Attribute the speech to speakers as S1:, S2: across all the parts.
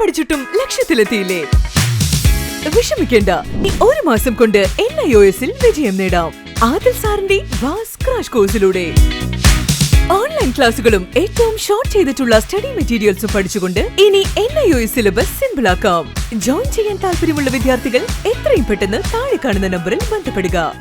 S1: പഠിച്ചിട്ടും ലക്ഷ്യത്തിലെത്തിയില്ലേ? വിഷമിക്കേണ്ട. ഈ ഒരു മാസം കൊണ്ട് എൻ ഐ ഒ എസിൽ വിജയം നേടാം. ആദിൽ സാറിന്റെ വാസ് ക്രാഷ് കോഴ്സിലൂടെ. ഓൺലൈൻ ക്ലാസുകളും ഏറ്റവും ഷോർട്ട് ചെയ്തിട്ടുള്ള സ്റ്റഡി മെറ്റീരിയൽസും പഠിച്ചുകൊണ്ട് ഇനി N I O syllabus simple ആക്കാം. ജോയിൻ ചെയ്യാൻ താല്പര്യമുള്ള വിദ്യാർത്ഥികൾ എത്രയും പെട്ടെന്ന് താഴെ കാണുന്ന നമ്പറിൽ ബന്ധപ്പെടുക.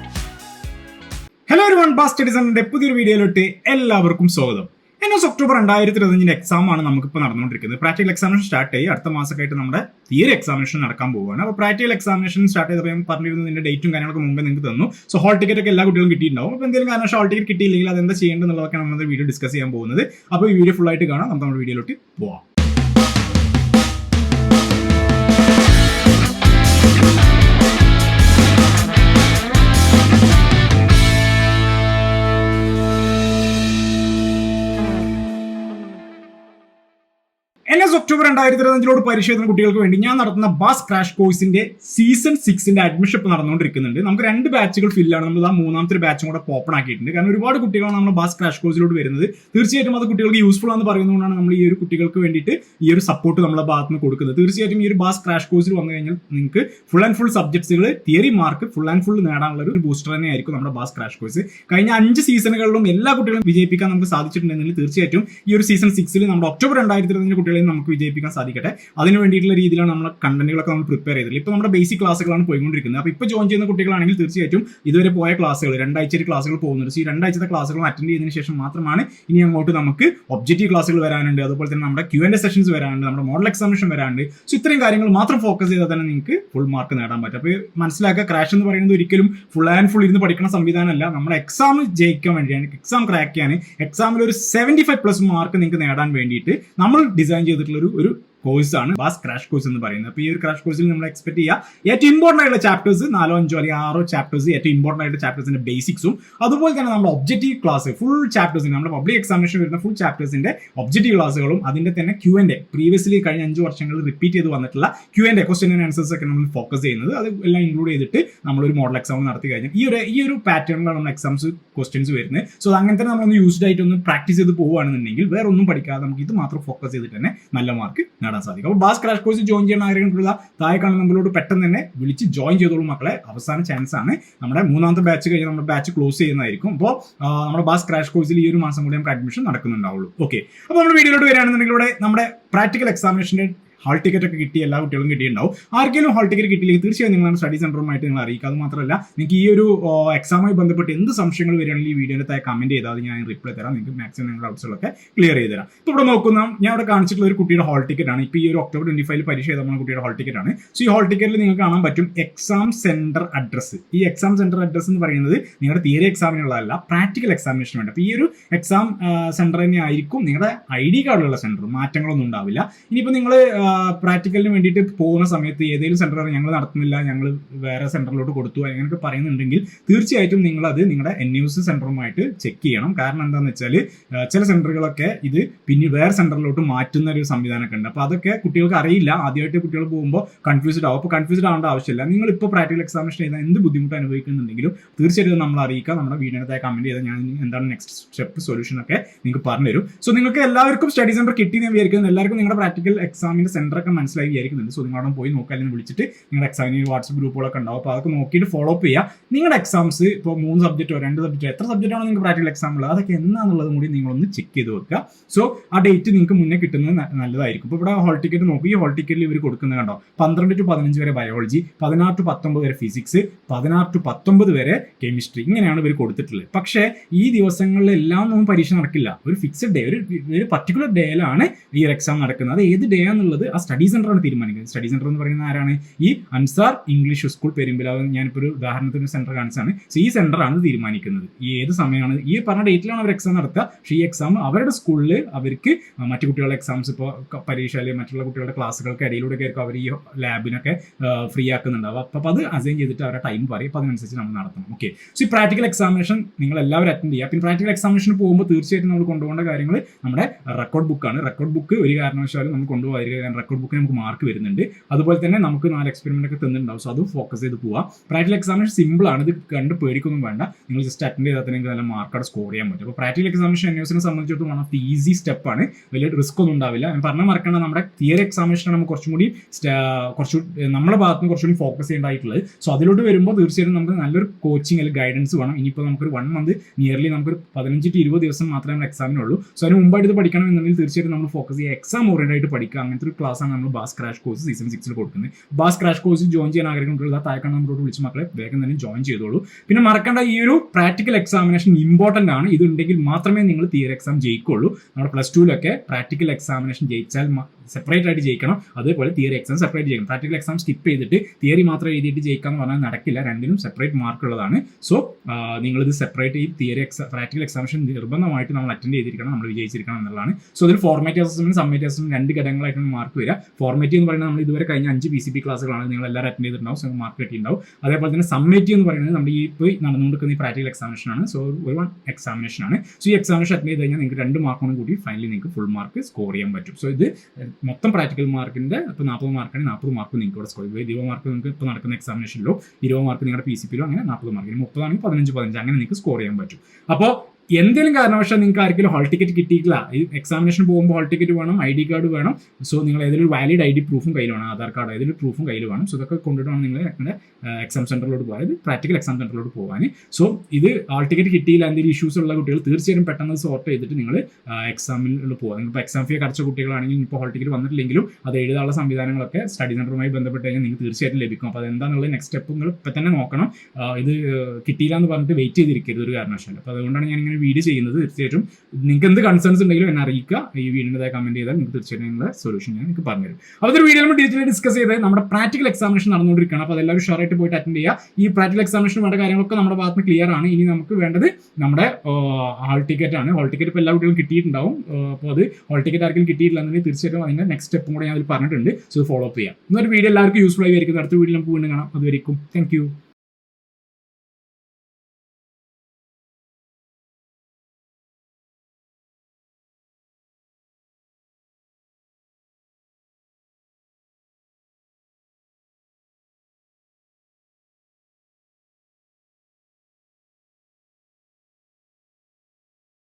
S2: ഹലോ ഒരു വൺ ബാസ് സ്റ്റഡീസിന്റെ പുതിയൊരു വീഡിയോയിലോട്ട് എല്ലാവർക്കും സ്വാഗതം. എൻ എസ് ഒക്ടോബർ രണ്ടായിരത്തി ഇരുപത്തഞ്ചിന്റെ എക്സാം ആണ് നമുക്കിപ്പോൾ നടന്നുകൊണ്ടിരിക്കുന്നത്. പ്രാക്ടിക്കൽ എക്സാമിനേഷൻ സ്റ്റാർട്ട് ചെയ്യും. അടുത്ത മാസമായിട്ട് നമ്മുടെ തിയറി എക്സാമിനേഷൻ നടക്കാൻ പോവുകയാണ്. അപ്പോൾ പ്രാക്ടിക്കൽ എക്സാമിനേഷൻ സ്റ്റാർട്ട് ചെയ്തപ്പോൾ ഞാൻ പറഞ്ഞിരുന്നതിന്റെ ഡേറ്റും കാര്യങ്ങളൊക്കെ മുമ്പേ നിങ്ങൾക്ക് തന്നു. സോ ഹോൾ ടിക്കറ്റ് ഒക്കെ എല്ലാ കുട്ടികളും കിട്ടിയിട്ടുണ്ടാവും. അപ്പോൾ എന്തെങ്കിലും കാരണം ഹോൾ ടിക്കറ്റ് കിട്ടിയില്ലെങ്കിൽ അതെന്താ ചെയ്യേണ്ടതെന്നുള്ളതൊക്കെ നമ്മൾ വീഡിയോ ഡിസ്കസ് ചെയ്യാൻ പോകുന്നത്. അപ്പോൾ ഈ വീഡിയോ ഫുൾ ആയിട്ട് കാണാം. നമ്മുടെ വീഡിയോയിലോട്ട് പോവാം. എസ് ഒക്ടോബർ രണ്ടായിരത്തി ഇരുപത്തഞ്ചിലോട് പരിശോധന കുട്ടികൾക്ക് വേണ്ടി ഞാൻ നടത്തുന്ന ബാസ് ക്രാഷ് കോഴ്സിന്റെ സീസൺ സിക്സിന്റെ അഡ്മിഷൻ നടന്നുകൊണ്ടിരിക്കുന്നുണ്ട്. നമുക്ക് രണ്ട് ബാച്ചുകൾ ഫില്ലാണ് നമ്മൾ ആ മൂന്നാമത്തെ ബാച്ചും കൂടെ ഓപ്പൺ ആക്കിയിട്ടുണ്ട്. കാരണം ഒരുപാട് കുട്ടികളാണ് നമ്മൾ ബാസ് ക്രാഷ് കോഴ്സിലോട്ട് വരുന്നത്. തീർച്ചയായിട്ടും അത് കുട്ടികൾക്ക് യൂസ്ഫുൾ ആണെന്ന് പറയുന്നതുകൊണ്ടാണ് നമ്മൾ ഈ ഒരു കുട്ടികൾക്ക് വേണ്ടിയിട്ട് ഈ ഒരു സപ്പോർട്ട് നമ്മളെ ഭാഗത്ത് നിന്ന് കൊടുക്കുന്നത്. തീർച്ചയായിട്ടും ഈ ഒരു ബാസ് ക്രാഷ് കോഴ്സിൽ വന്നു കഴിഞ്ഞാൽ നിങ്ങൾക്ക് full and full സബ്ജക്ട്സുകൾ theory mark full and full നേടാനുള്ള ഒരു ബൂസ്റ്റർ തന്നെയായിരിക്കും നമ്മുടെ ബാസ് ക്രാഷ് കോഴ്സ് കഴിഞ്ഞ അഞ്ച് സീസണുകളിലും എല്ലാ കുട്ടികളും വിജയിപ്പിക്കാൻ നമുക്ക് സാധിച്ചിട്ടുണ്ടെങ്കിൽ തീർച്ചയായിട്ടും ഈ ഒരു സീസൺ സിക്സിൽ നമ്മുടെ ഒക്ടോബർ രണ്ടായിരത്തി ഇരുപത്തഞ്ച് കുട്ടികളെയും നമുക്ക് വിജയിപ്പിക്കാൻ സാധിക്കട്ടെ. അതിന് വേണ്ടിയിട്ടുള്ള രീതിയിലാണ് നമ്മൾ കണ്ടന്റുകളൊക്കെ നമ്മൾ പ്രിപ്പയർ ചെയ്തത് ഇപ്പോൾ നമ്മുടെ ബേസിക് ക്ലാസ്സുകളാണ് പോയിക്കൊണ്ടിരിക്കുന്നത്. അപ്പോൾ ഇപ്പോൾ ജോയിൻ ചെയ്യുന്ന കുട്ടികളാണെങ്കിൽ തീർച്ചയായിട്ടും ഇതുവരെ പോയ ക്ലാസ്സുകൾ രണ്ടാഴ്ച ക്ലാസ്സുകൾ പോകുന്നുണ്ട്. സോ ഈ രണ്ടാഴ്ചത്തെ ക്ലാസ്സുകൾ അറ്റൻഡ് ചെയ്തതിന് ശേഷം മാത്രമാണ് ഇനി അങ്ങോട്ട് നമുക്ക് ഒബ്ജക്റ്റീവ് ക്ലാസ്സുകൾ വരാനുണ്ട്. അതുപോലെ തന്നെ നമ്മുടെ ക്യു എൻ സെഷൻസ് വരാനുണ്ട് നമ്മുടെ മോഡൽ എക്സാമിനേഷൻ വരാനുണ്ട്. സോ ഇത്രയും കാര്യങ്ങൾ മാത്രം ഫോക്കസ് ചെയ്താൽ തന്നെ നിങ്ങൾക്ക് ഫുൾ മാർക്ക് നേടാൻ പറ്റും. അപ്പോൾ മനസ്സിലാക്കുക ക്രാഷ് എന്ന് പറയുന്നത് ഒരിക്കലും ഫുൾ ആൻഡ് ഫുൾ ഇരുന്ന് പഠിക്കുന്ന സംവിധാനമല്ല. നമ്മുടെ എക്സാം ജയിക്കാൻ വേണ്ടിയാണ് എക്സാം ക്രാക്ക് ചെയ്യാൻ. എക്സാമിൽ ഒരു സെവന്റി ഫൈവ് പ്ലസ് മാർക്ക് നിങ്ങൾക്ക് നേടാൻ വേണ്ടിയിട്ട് നമ്മൾ ഡിസൈൻ ചെയ്തിട്ടുള്ള ഒരു ഒരു കോഴ്സാണ് ബാസ് ക്രാഷ് കോഴ്സ് എന്ന് പറയുന്നത്. അപ്പോൾ ഈ ഒരു ക്രാഷ് കോഴ്സിൽ നമ്മൾ എക്സ്പെക്ട് ചെയ്യുക ഏറ്റവും ഇമ്പോർട്ടന്റ് ആയിട്ടുള്ള ചാപ്റ്റേഴ്സ് നാലോ അഞ്ചോ അല്ലെങ്കിൽ ആറോ ചാപ്റ്റേഴ്സ് ഏറ്റവും ഇമ്പോർട്ടന്റ് ആയിട്ട് ചാപ്റ്റേഴ്സിന്റെ ബേസിക്സും അതുപോലെ തന്നെ നമ്മുടെ ഒബ്ജക്റ്റീവ് ക്ലാസ് ഫുൾ ചാപ്റ്റേഴ്സ് നമ്മുടെ പബ്ലിക് എക്സാമിനേഷൻ വരുന്ന ഫുൾ ചാപ്റ്റേഴ്സിന്റെ ഒബ്ജക്റ്റീവ് ക്ലാസ്സുകളും അതിന്റെ തന്നെ ക്യൂ എന്റെ പ്രീവിയസ്ലി കഴിഞ്ഞ അഞ്ച് വർഷങ്ങളിൽ റിപ്പീറ്റ് ചെയ്ത് വന്നിട്ടുള്ള ക്യൂ എന്റെ ക്വസ്റ്റ്യൻ ആൻഡ് ആൻസേഴ്സ് ഒക്കെ നമ്മൾ ഫോക്കസ് ചെയ്യുന്നത്. അത് എല്ലാം ഇൻക്ലൂഡ് ചെയ്തിട്ട് നമ്മളൊരു മോഡൽ എക്സാം നടത്തി കഴിഞ്ഞാൽ ഈ ഒരു ഈ ഒരു പാറ്റേണിലാണ് നമ്മൾ എക്സാംസ് ക്വസ്റ്റ്യൻസ് വരുന്നത്. സോ അങ്ങനെ തന്നെ നമ്മളൊന്ന് യൂസ്ഡ് ആയിട്ട് ഒന്ന് പ്രാക്ടീസ് ചെയ്ത് പോവുകയാണെന്നുണ്ടെങ്കിൽ വേറെ ഒന്നും പഠിക്കാതെ നമുക്ക് ഇത് മാത്രം ഫോക്കസ് ചെയ്തിട്ട് തന്നെ നല്ല മാർക്ക് നേടാൻ സാധിക്കും. അപ്പോൾ ബാസ് ക്രാഷ് കോഴ്സ് ജോയിൻ ചെയ്യാൻ ആഗ്രഹമുള്ള താഴെ കാണുന്ന നമ്മളോട് പെട്ടെന്ന് തന്നെ വിളിച്ച് ജോയിൻ ചെയ്തോളൂ മക്കളെ. അവസാന ചാൻസ് ആണ്. നമ്മുടെ മൂന്നാമത്തെ ബാച്ച് കഴിഞ്ഞ് നമ്മുടെ ബാച്ച് ക്ലോസ് ചെയ്യുന്നതായിരിക്കും. അപ്പോൾ നമ്മുടെ ബാസ് ക്രാഷ് കോഴ്സിൽ ഈ ഒരു മാസം കൂടി നമുക്ക് അഡ്മിഷൻ നടക്കുന്നുണ്ടാവുള്ളൂ. ഓക്കെ അപ്പോൾ നമ്മുടെ വീഡിയോയിലോട്ട് വരികയാണെന്നുണ്ടെങ്കിൽ ഇവിടെ നമ്മുടെ പ്രാക്ടിക്കൽ എക്സാമിനേഷന്റെ ഹാൾ ടിക്കറ്റ് ഒക്കെ കിട്ടി എല്ലാ കുട്ടികളും കിട്ടിയിട്ടുണ്ടാവും. ആർക്കെങ്കിലും ഹാൾ ടിക്കറ്റ് കിട്ടിയില്ലെങ്കിൽ തീർച്ചയായും നിങ്ങൾ സ്റ്റഡി സെന്ററുമായിട്ട് നിങ്ങൾ അറിയിക്കുക. അത് മാത്രമല്ല നിങ്ങൾക്ക് ഈ ഒരു എക്സാമുമായി ബന്ധപ്പെട്ട് എന്ത് സംശയങ്ങൾ വരികയാണെങ്കിൽ ഈ വീഡിയോയുടെ കമന്റ് ചെയ്താൽ ഞാൻ റിപ്ലൈ തരാം. നിങ്ങൾക്ക് മാക്സിമം നിങ്ങളുടെ ഡൗട്ട്സുകളൊക്കെ ക്ലിയർ ചെയ്ത് തരാം. ഇപ്പോൾ ഇവിടെ നോക്കുന്ന ഞാൻ ഇവിടെ കാണിച്ചിട്ടുള്ള ഒരു കുട്ടിയുടെ ഹാൾ ടിക്കറ്റ് ആണ്. ഇപ്പോൾ ഈ ഒരു ഒക്ടോബർ ട്വന്റി ഫൈവ് പരീക്ഷ ചെയ്ത കുട്ടിയുടെ ഹാൾ ടിക്കറ്റ് ആണ്. സോ ഈ ഹാൾ ടിക്കറ്റിൽ നിങ്ങൾക്ക് കാണാൻ പറ്റും എക്സാം സെന്റർ അഡ്രസ്സ് ഈ എക്സാം സെന്റർ അഡ്രസ്സ് എന്ന് പറയുന്നത് നിങ്ങളുടെ തിയറി എക്സാമിനുള്ളതല്ല പ്രാക്ടിക്കൽ എക്സാമിനേഷൻ വേണ്ട. അപ്പോൾ ഈ ഒരു എക്സാം സെന്റർ തന്നെ ആയിരിക്കും നിങ്ങളുടെ ഐ ഡി കാർഡിലുള്ള സെന്റർ മാറ്റങ്ങളൊന്നും ഉണ്ടാവില്ല. ഇനിയിപ്പോൾ നിങ്ങൾ പ്രാക്ടിക്കലിന് വേണ്ടിയിട്ട് പോകുന്ന സമയത്ത് ഏതെങ്കിലും സെന്റർ ഞങ്ങൾ നടത്തുന്നില്ല ഞങ്ങൾ വേറെ സെന്ററിലോട്ട് കൊടുത്തു അങ്ങനെയൊക്കെ പറയുന്നുണ്ടെങ്കിൽ തീർച്ചയായിട്ടും നിങ്ങൾ അത് നിങ്ങളുടെ എൻ യൂസ് സെന്ററുമായിട്ട് ചെക്ക് ചെയ്യണം. കാരണം എന്താണെന്ന് വെച്ചാൽ ചില സെന്ററുകളൊക്കെ ഇത് പിന്നെ വേറെ സെന്ററിലോട്ട് മാറ്റുന്ന ഒരു സംവിധാനമൊക്കെ ഉണ്ട്. അപ്പോൾ അതൊക്കെ കുട്ടികൾക്ക് അറിയില്ല. ആദ്യമായിട്ട് കുട്ടികൾ പോകുമ്പോൾ കൺഫ്യൂസ്ഡ് ആവും. അപ്പോൾ കൺഫ്യൂസ്ഡ് ആവേണ്ട ആവശ്യമില്ല. നിങ്ങൾ ഇപ്പോൾ പ്രാക്ടിക്കൽ എക്സാമിനേഷൻ ചെയ്താൽ എന്ത് ബുദ്ധിമുട്ട് അനുഭവിക്കുന്നുണ്ടെങ്കിലും തീർച്ചയായിട്ടും നമ്മൾ അറിയിക്കുക. നമ്മുടെ വീടിനകത്തായി കമന്റ് ചെയ്താൽ ഞാൻ എന്താണ് നെക്സ്റ്റ് സ്റ്റെപ്പ് സൊല്യൂഷൻ ഒക്കെ നിങ്ങൾക്ക് പറഞ്ഞുതരും. സോ നിങ്ങൾക്ക് എല്ലാവർക്കും സ്റ്റഡി സെന്റർ കിട്ടി എന്ന് വിചാരിക്കുന്നു. എല്ലാവർക്കും നിങ്ങളുടെ പ്രാക്ടിക്കൽ എക്സാമിന്റെ സെന്റർ ഒക്കെ മനസ്സിലായി വിചാരിക്കുന്നുണ്ട്. സോ നിങ്ങളവിടെ പോയി നോക്കുക അല്ലെങ്കിൽ വിളിച്ചിട്ട് നിങ്ങളുടെ എക്സാമിന് വാട്സ്ആപ്പ് ഗ്രൂപ്പുകളൊക്കെ ഉണ്ടാവും. അപ്പോൾ അതൊക്കെ നോക്കിയിട്ട് ഫോളോ അപ്പ് ചെയ്യുക നിങ്ങളുടെ എക്സാംസ് ഇപ്പോൾ മൂന്ന് സബ്ജക്റ്റോ രണ്ട് സബ്ജക്റ്റോ എത്ര സബ്ജക്റ്റ് ആണോ നിങ്ങൾക്ക് പ്രാക്ടിക്കൽ എക്സാം ഉള്ളത്? അതൊക്കെ എന്നാന്നുള്ളതും കൂടി നിങ്ങളൊന്ന് ചെക്ക് ചെയ്ത് വെക്കുക. സോ ആ ഡേറ്റ് നിങ്ങൾക്ക് മുന്നേ കിട്ടുന്നത് നല്ലതായിരിക്കും. ഇപ്പോൾ ഇവിടെ ഹോൾ ടിക്കറ്റ് നോക്കി. ഈ ഹോൾ ടിക്കറ്റിൽ ഇവർ കൊടുക്കുന്നത് കണ്ടോ? പന്ത്രണ്ട് ടു പതിനഞ്ച് വരെ ബയോളജി പതിനാറ് ടു പത്തൊമ്പത് വരെ ഫിസിക്സ് പതിനാറ് ടു പത്തൊമ്പത് വരെ കെമിസ്ട്രി ഇങ്ങനെയാണ് ഇവർ കൊടുത്തിട്ടുള്ളത്. പക്ഷേ ഈ ദിവസങ്ങളിലെല്ലാം ഒന്നും പരീക്ഷ നടക്കില്ല. ഒരു ഫിക്സഡ് ഡേ ഒരു ഒരു പർട്ടിക്കുലർ ഡേയിലാണ് ഈ എക്സാം നടക്കുന്നത്. അത് ഏത് ഡേ ആണെന്നുള്ളത് ആ സ്റ്റഡി സെന്റർ ആണ് തീരുമാനിക്കുന്നത്. സ്റ്റഡി സെന്റർ എന്ന് പറയുന്നത് ആരാണ്? ഈ അൻസാർ ഇംഗ്ലീഷ് സ്കൂൾ പെരുമ്പിലാവ് ഞാനിപ്പോൾ ഒരു ഉദാഹരണത്തിന് സെന്റർ കാണിച്ചാണ് സോ ഈ സെന്റർ ആണ് തീരുമാനിക്കുന്നത്. ഈ ഏത് സമയമാണ്? ഈ പറഞ്ഞ ഡേറ്റിലാണ് അവർ എക്സാം നടത്തുക. പക്ഷേ ഈ എക്സാം അവരുടെ സ്കൂളിൽ അവർക്ക് മറ്റു കുട്ടികളുടെ എക്സാംസ് ഇപ്പോൾ പരീക്ഷ അല്ലെങ്കിൽ മറ്റുള്ള കുട്ടികളുടെ ക്ലാസ്സുകൾക്ക് ഇടയിലൂടെ ആയിരിക്കും അവർ ഈ ലാബിനൊക്കെ ഫ്രീ ആക്കുന്നുണ്ടാവും അപ്പോൾ അത് അസൈൻ ചെയ്തിട്ട് അവരുടെ ടൈം പറയും. അപ്പോൾ അതിനനുസരിച്ച് നമ്മൾ നടത്തണം. ഓക്കെ സോ ഈ പ്രാക്ടിക്കൽ എക്സാമിനേഷൻ നിങ്ങൾ എല്ലാവരും അറ്റൻഡ് ചെയ്യുക. പിന്നെ പ്രാക്ടിക്കൽ എക്സാമിനേഷൻ പോകുമ്പോൾ തീർച്ചയായിട്ടും നമ്മൾ കൊണ്ടുപോകേണ്ട കാര്യങ്ങൾ നമ്മുടെ റെക്കോർഡ് ബുക്കാണ് റെക്കോർഡ് ബുക്ക് ഒരു കാരണവശാലും നമ്മൾ കൊണ്ടുപോകാതിരിക്കുക റെക്കോർഡ് ബുക്കിന് നമുക്ക് മാർക്ക് വരുന്നുണ്ട്. അതുപോലെ തന്നെ നമുക്ക് നാല് എക്സ്പെരിമെന്റ് ഒക്കെ തന്നിട്ടുണ്ടാവും. സോ അത് ഫോക്കസ് ചെയ്ത് പോവുക പ്രാക്ടിക്കൽ എക്സാമിനേഷൻ സിമ്പിൾ ആണ്. ഇത് കണ്ട് പേടിക്കൊന്നും വേണ്ട. നിങ്ങൾ ജസ്റ്റ് അറ്റൻഡ് ചെയ്താൽ തന്നെ നിങ്ങൾക്ക് നല്ല മാർക്ക് അവിടെ സ്കോർ ചെയ്യാൻ പറ്റും. അപ്പോൾ പ്രാക്ടിക്കൽ എക്സാമിനേഷൻ എൻ സംബന്ധിച്ചിടത്തോളം one of the easy step ആണ്. വലിയ റിസ്ക് ഒന്നും ഉണ്ടാവില്ല. ഞാൻ പറഞ്ഞ മറക്കേണ്ട. നമ്മുടെ തിയറി എക്സാമിനേഷൻ നമുക്ക് കുറച്ചും കൂടി കുറച്ചു നമ്മുടെ ഭാഗത്ത് നിന്ന് കുറച്ചുകൂടി ഫോക്കസ് ചെയ്യേണ്ടതായിട്ടുള്ളത്. സോ അതിലോട്ട് വരുമ്പോൾ തീർച്ചയായിട്ടും നമുക്ക് നല്ലൊരു കോച്ചിങ് അല്ലെങ്കിൽ ഗൈഡൻസ് വേണം. ഇനിയിപ്പോൾ നമുക്കൊരു വൺ മന്ത് നിയർലി നമുക്കൊരു പതിനഞ്ച് ടു ഇരുപത് ദിവസം മാത്രമേ നമ്മുടെ എക്സാമിനുള്ളൂ സോ അതിന് മുമ്പായിട്ട് ഇത് പഠിക്കണം എന്നുണ്ടെങ്കിൽ തീർച്ചയായിട്ടും നമ്മൾ ഫോക്കസ് ചെയ്യുക. എക്സാം ഓറിയന്റായിട്ട് പഠിക്കുക. അങ്ങനത്തെ ഒരു ക്ലാസ് ആണ് നമ്മൾ ബാസ് ക്രാഷ് കോഴ്സ് സീസൺ സിക്സിൽ കൊടുക്കുന്നത്. ബാസ് ക്രാഷ് കോഴ്സ് ജോയിൻ ചെയ്യാൻ ആഗ്രഹിക്കുന്നുള്ളത് താഴെക്കാണ് നമ്മളോട് വിളിച്ച് മക്കളെ വേഗം തന്നെ ജോയിൻ ചെയ്തോളൂ. പിന്നെ മറക്കേണ്ട ഈ ഒരു പ്രാക്ടിക്കൽ എക്സാമിനേഷൻ ഇമ്പോർട്ടന്റ് ആണ്. ഇത് ഉണ്ടെങ്കിൽ മാത്രമേ നിങ്ങൾ തിയറി എക്സാം ജയിക്കുള്ളൂ. നമ്മുടെ പ്ലസ് ടുവിലൊക്കെ പ്രാക്ടിക്കൽ എക്സാമിനേഷൻ ജയിച്ചാൽ സെപ്പറേറ്റ് ആയിട്ട് ജയിക്കണം. അതേപോലെ തിയറി എക്സാം സെപ്പറേറ്റ് ചെയ്യണം പ്രാക്ടിക്കൽ എക്സാം സ്കിപ്പ് ചെയ്തിട്ട് തിയറി മാത്രം എഴുതിയിട്ട് ജയിക്കാന്ന് പറഞ്ഞാൽ നടക്കില്ല. രണ്ടിനും സെപ്പറേറ്റ് മാർക്ക് ഉള്ളതാണ്. സോ നിങ്ങളിത് സെപ്പറേറ്റ് ഈ തിയറി എക്സാം പ്രാക്ടിക്കൽ എക്സാമിഷൻ നിർബന്ധമായിട്ട് നമ്മൾ അറ്റൻഡ് ചെയ്തിരിക്കണം നമ്മൾ വിജയിച്ചിരിക്കണം എന്നുള്ളതാണ്. സോ ഇതിൽ ഫോർമാറ്റീവ് അസസ്മെന്റ് സമ്മേറ്റ് അസസ്മെന്റ് രണ്ട് ഘടകങ്ങളായിട്ടാണ് മാർക്ക് വരിക. ഫോർമാറ്റീവ് എന്ന് പറയുന്നത് നമ്മൾ ഇതുവരെ കഴിഞ്ഞ അഞ്ച് പി സി പി ക്ലാസ്സുകളാണ് നിങ്ങൾ എല്ലാവരും അറ്റൻഡ് ചെയ്തിട്ടുണ്ടാവും. മാർക്ക് കിട്ടിയിട്ടുണ്ടാവും. അതേപോലെ തന്നെ സമ്മേറ്റ് എന്ന് പറയുന്നത് നമ്മൾ ഈ ഇപ്പോൾ നടന്നുകൊണ്ടിരിക്കുന്ന ഈ പ്രാക്ടിക്കൽ എക്സാമിനേഷൻ ആണ്. സോ ഒരു വൺ എക്സാമിനേഷൻ ആണ്. സോ ഈ എക്സാമിനേഷൻ അറ്റൻഡ് ചെയ്ത് കഴിഞ്ഞാൽ നിങ്ങൾക്ക് രണ്ട് മാർക്കോടും കൂടി ഫൈനലി നിങ്ങൾക്ക് ഫുൾ മാർക്ക് സ്കോർ ചെയ്യാൻ പറ്റും. സോ ഇത് മൊത്തം പ്രാക്ടിക്കൽ മാർക്കിന്റെ ഇപ്പോൾ നാൽപ്പത് മാർക്കാണെങ്കിൽ നാൽപ്പത് മാർക്ക് നിങ്ങൾക്ക് ഇവിടെ സ്കോർ ചെയ്യും ഇരുപത് മാർക്ക് നിങ്ങൾക്ക് ഇപ്പോൾ നടക്കുന്ന എക്സാമിനേഷനിലോ ഇരുപത് മാർക്ക് നിങ്ങളുടെ പി സി പിയിലോ അങ്ങനെ നാൽപ്പത് മാർക്ക് മുപ്പതാണെങ്കിൽ പതിനഞ്ച് പതിനഞ്ച്. അങ്ങനെ നിങ്ങൾക്ക് സ്കോർ ചെയ്യാൻ പറ്റും. അപ്പോൾ എന്തെങ്കിലും കാരണവശാൽ നിങ്ങൾക്ക് ആർക്കെങ്കിലും ഹോൾ ടിക്കറ്റ് കിട്ടിയിട്ടില്ല ഈ എക്സാമിനേഷൻ പോകുമ്പോൾ ഹോൾ ടിക്കറ്റ് വേണം ഐ ഡി കാർഡ് വേണം സോ നിങ്ങൾ ഏതെങ്കിലും വാലിഡ് ഐ ഡി പ്രൂഫും കയ്യിൽ വേണം ആധാർ കാർഡ് ഏതെങ്കിലും പ്രൂഫും കയ്യിൽ വേണം. സോ ഇതൊക്കെ കൊണ്ടിട്ട് വേണം നിങ്ങൾ നിങ്ങളുടെ എക്സാം സെന്ററിലോട്ട് പോകാൻ അതായത് പ്രാക്ടിക്കൽ എക്സാം സെന്ററിലോട്ട് പോകാൻ. സോ ഇത് ഹാൾ ടിക്കറ്റ് കിട്ടിയില്ല എന്തെങ്കിലും ഇഷ്യൂസ് ഉള്ള കുട്ടികൾ തീർച്ചയായും പെട്ടെന്ന് സോർട്ട് ചെയ്തിട്ട് നിങ്ങൾ എക്സാമിൽ പോകുക നിങ്ങൾ എക്സാം ഫീ അടച്ച കുട്ടികളാണെങ്കിൽ ഇപ്പോൾ ഹോൾ ടിക്കറ്റ് വന്നിട്ടില്ലെങ്കിലും അത് എഴുതാനുള്ള സംവിധാനങ്ങളൊക്കെ സ്റ്റഡി സെന്ററുമായി ബന്ധപ്പെട്ട് കഴിഞ്ഞാൽ നിങ്ങൾക്ക് തീർച്ചയായിട്ടും ലഭിക്കും. അപ്പോൾ അതെന്താണെന്നുള്ള നെക്സ്റ്റ് സ്റ്റെപ്പ് നിങ്ങൾ ഇപ്പം തന്നെ നോക്കണം. ഇത് കിട്ടിയില്ല എന്ന് പറഞ്ഞിട്ട് വെയിറ്റ് ചെയ്തിരിക്കരുത് ഒരു കാരണവശാലും. അപ്പോൾ അതുകൊണ്ടാണ് ഞാൻ ഇങ്ങനെ വീഡിയോ ചെയ്യുന്നത് തീർച്ചയായിട്ടും നിങ്ങൾക്ക് എന്ത് കൺസേൺസ് ഉണ്ടെങ്കിലും എന്നെ അറിയിക്കുക. ഈ വീഡിയോയുടെ കമന്റ് ചെയ്താൽ നിങ്ങൾക്ക് തീർച്ചയായിട്ടും നിങ്ങളുടെ സൊല്യൂഷൻ ഞാൻ നിങ്ങൾക്ക് പറഞ്ഞുതരും. അപ്പോൾ ഒരു വീഡിയോ നമ്മൾ ഡീറ്റെയിൽ ഡിസ്കസ് ചെയ്ത് നമ്മുടെ പ്രാക്ടിക്കൽ എക്സാമിനേഷൻ നടന്നുകൊണ്ടിരിക്കുകയാണ്. അപ്പോൾ അതെല്ലാവരും ഷുവറായിട്ട് പോയിട്ട് അറ്റൻഡ് ചെയ്യുക. ഈ പ്രാക്ടിക്കൽ എക്സാമിനേഷൻ വേണ്ട കാര്യങ്ങളൊക്കെ നമ്മുടെ ഭാഗത്ത് ക്ലിയർ ആണ്. ഇനി നമുക്ക് വേണ്ടത് നമ്മുടെ ഹാൾ ടിക്കറ്റ് ആണ്. ഹാൾ ടിക്കറ്റ് ഇപ്പോൾ എല്ലാ കുട്ടികളും കിട്ടിയിട്ടുണ്ടാവും. അപ്പോൾ അത് ഹാൾ ടിക്കറ്റ് ആർക്കും കിട്ടിയിട്ടില്ല എന്നുണ്ടെങ്കിൽ തീർച്ചയായിട്ടും അതിന്റെ നെക്സ്റ്റ് സ്റ്റെപ്പും കൂടെ ഞാൻ അതിൽ പറഞ്ഞിട്ടുണ്ട്. സോ ഫോളോ അപ്പ് ചെയ്യാം. എന്നൊരു വീഡിയോ എല്ലാവർക്കും യൂസ്ഫുൾ ആയി വരിക്കുന്നത് അടുത്ത വീഡിയോ നമുക്ക് വീണ്ടും കാണാം. അതുവരെയും താങ്ക്